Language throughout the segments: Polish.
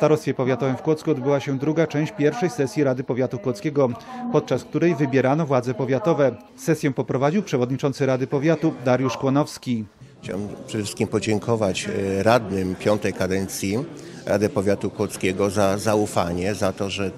starostwie powiatowym w Kłodzku odbyła się druga część pierwszej sesji Rady Powiatu Kłodzkiego, podczas której wybierano władze powiatowe. Sesję poprowadził przewodniczący Rady Powiatu Dariusz Kłonowski. Chciałem przede wszystkim podziękować e, radnym piątej kadencji Rady Powiatu Kłodzkiego za zaufanie, za to, że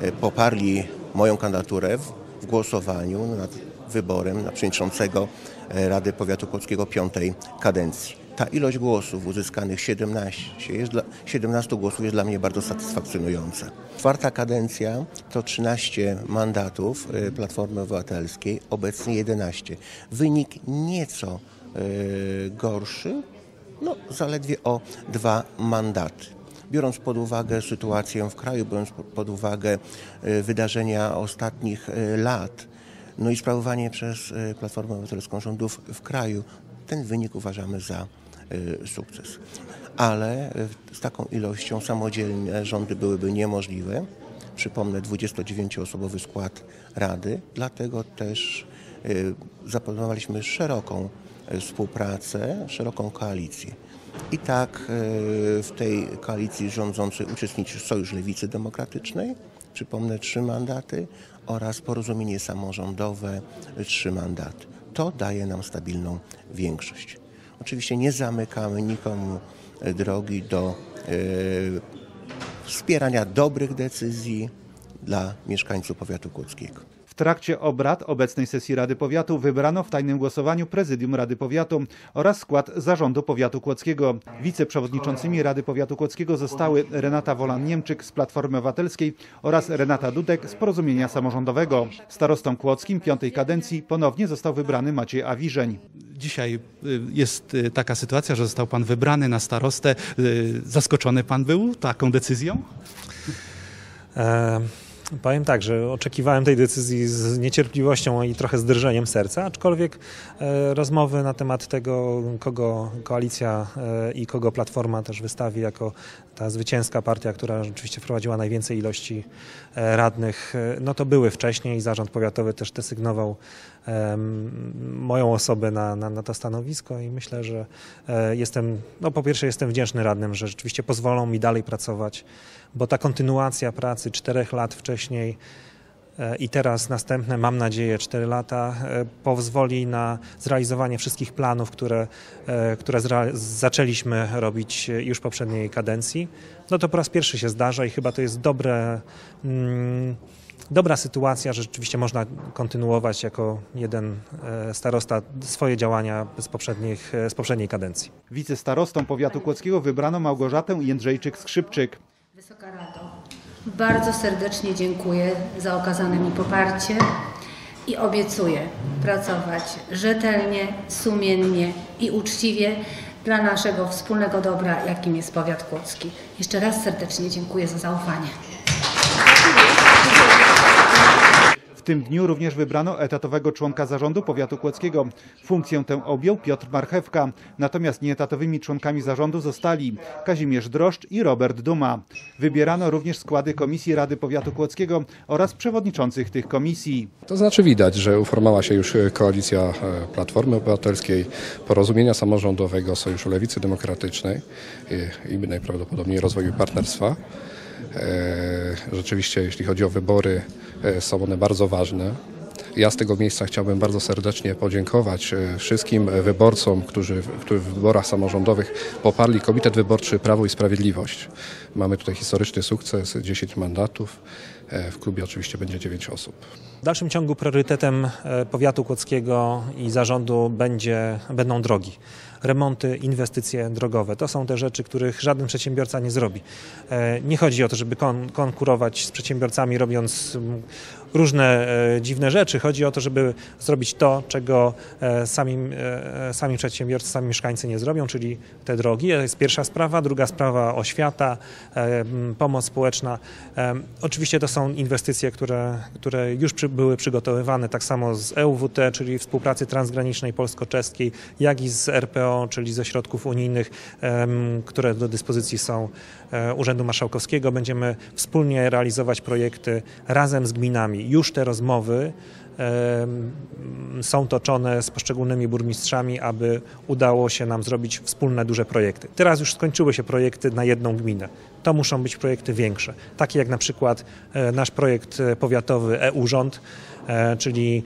e, poparli moją kandydaturę w, w głosowaniu nad wyborem na przewodniczącego e, Rady Powiatu Kłodzkiego piątej kadencji. Ta ilość głosów uzyskanych 17, jest dla, 17 głosów jest dla mnie bardzo satysfakcjonująca. Czwarta kadencja to 13 mandatów e, Platformy Obywatelskiej, obecnie 11. Wynik nieco e, gorszy, no zaledwie o dwa mandaty. Biorąc pod uwagę sytuację w kraju, biorąc pod uwagę e, wydarzenia ostatnich lat, no i sprawowanie przez Platformę Obywatelską rządów w kraju, ten wynik uważamy za sukces. Ale e, z taką ilością samodzielne rządy byłyby niemożliwe. Przypomnę 29-osobowy skład Rady, dlatego też e, zaplanowaliśmy szeroką współpracę, szeroką koalicję. I tak w tej koalicji rządzącej uczestniczy Sojusz Lewicy Demokratycznej, przypomnę trzy mandaty, oraz porozumienie samorządowe trzy mandaty. To daje nam stabilną większość. Oczywiście nie zamykamy nikomu e, drogi do e, wspierania dobrych decyzji dla mieszkańców powiatu kłodzkiego. W trakcie obrad obecnej sesji Rady Powiatu wybrano w tajnym głosowaniu prezydium Rady Powiatu oraz skład zarządu powiatu kłodzkiego. Wiceprzewodniczącymi Rady Powiatu Kłodzkiego zostały Renata Wolan-Niemczyk z Platformy Obywatelskiej oraz Renata Dudek z Porozumienia Samorządowego. Starostą kłodzkim piątej kadencji ponownie został wybrany Maciej Awiżeń. Dzisiaj y, jest y, taka sytuacja, że został pan wybrany na starostę. Y, Zaskoczony pan był taką decyzją? E, Powiem tak, że oczekiwałem tej decyzji z niecierpliwością i trochę z drżeniem serca, aczkolwiek e, rozmowy na temat tego, kogo koalicja e, i kogo Platforma też wystawi jako ta zwycięska partia, która rzeczywiście wprowadziła najwięcej ilości e, radnych, no to były wcześniej. Zarząd Powiatowy też desygnował moją osobę na, na, na to stanowisko i myślę, że jestem, no po pierwsze jestem wdzięczny radnym, że rzeczywiście pozwolą mi dalej pracować, bo ta kontynuacja pracy czterech lat wcześniej e, i teraz następne, mam nadzieję, 4 lata e, pozwoli na zrealizowanie wszystkich planów, które, e, które zaczęliśmy robić już w poprzedniej kadencji. No to po raz pierwszy się zdarza i chyba to jest dobre, mm, dobra sytuacja, że rzeczywiście można kontynuować jako jeden starosta swoje działania z, poprzednich, z poprzedniej kadencji. Wicestarostą powiatu kłodzkiego wybrano Małgorzatę Jędrzejczyk-Skrzypczyk. Wysoka Rado, bardzo serdecznie dziękuję za okazane mi poparcie i obiecuję pracować rzetelnie, sumiennie i uczciwie dla naszego wspólnego dobra, jakim jest powiat kłodzki. Jeszcze raz serdecznie dziękuję za zaufanie. Tym dniu również wybrano etatowego członka zarządu powiatu kłodzkiego. Funkcję tę objął Piotr Marchewka, natomiast nieetatowymi członkami zarządu zostali Kazimierz Droszcz i Robert Duma. Wybierano również składy Komisji Rady Powiatu Kłodzkiego oraz przewodniczących tych komisji. To znaczy widać, że uformowała się już koalicja e, Platformy Obywatelskiej, Porozumienia Samorządowego, Sojuszu Lewicy Demokratycznej i, i najprawdopodobniej rozwoju partnerstwa. E, Rzeczywiście, jeśli chodzi o wybory, e, są one bardzo ważne. Ja z tego miejsca chciałbym bardzo serdecznie podziękować e, wszystkim wyborcom, którzy, którzy w wyborach samorządowych poparli Komitet Wyborczy Prawo i Sprawiedliwość. Mamy tutaj historyczny sukces, 10 mandatów. E, W klubie oczywiście będzie 9 osób. W dalszym ciągu priorytetem e, powiatu kłodzkiego i zarządu będzie, będą drogi. Remonty, inwestycje drogowe. To są te rzeczy, których żaden przedsiębiorca nie zrobi. Nie chodzi o to, żeby kon, konkurować z przedsiębiorcami, robiąc różne e, dziwne rzeczy. Chodzi o to, żeby zrobić to, czego e, sami, e, sami przedsiębiorcy, sami mieszkańcy nie zrobią, czyli te drogi. To jest pierwsza sprawa. Druga sprawa oświata, pomoc społeczna. Oczywiście to są inwestycje, które, które już przy, były przygotowywane tak samo z EUWT, czyli współpracy transgranicznej polsko-czeskiej, jak i z RPO, czyli ze środków unijnych, które do dyspozycji są Urzędu Marszałkowskiego. Będziemy wspólnie realizować projekty razem z gminami. Już te rozmowy są toczone z poszczególnymi burmistrzami, aby udało się nam zrobić wspólne duże projekty. Teraz już skończyły się projekty na jedną gminę. To muszą być projekty większe, takie jak na przykład e, nasz projekt e, powiatowy e-Urząd, e, czyli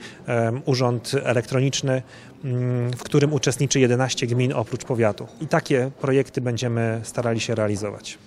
urząd elektroniczny, mm, w którym uczestniczy 11 gmin oprócz powiatu. I takie projekty będziemy starali się realizować.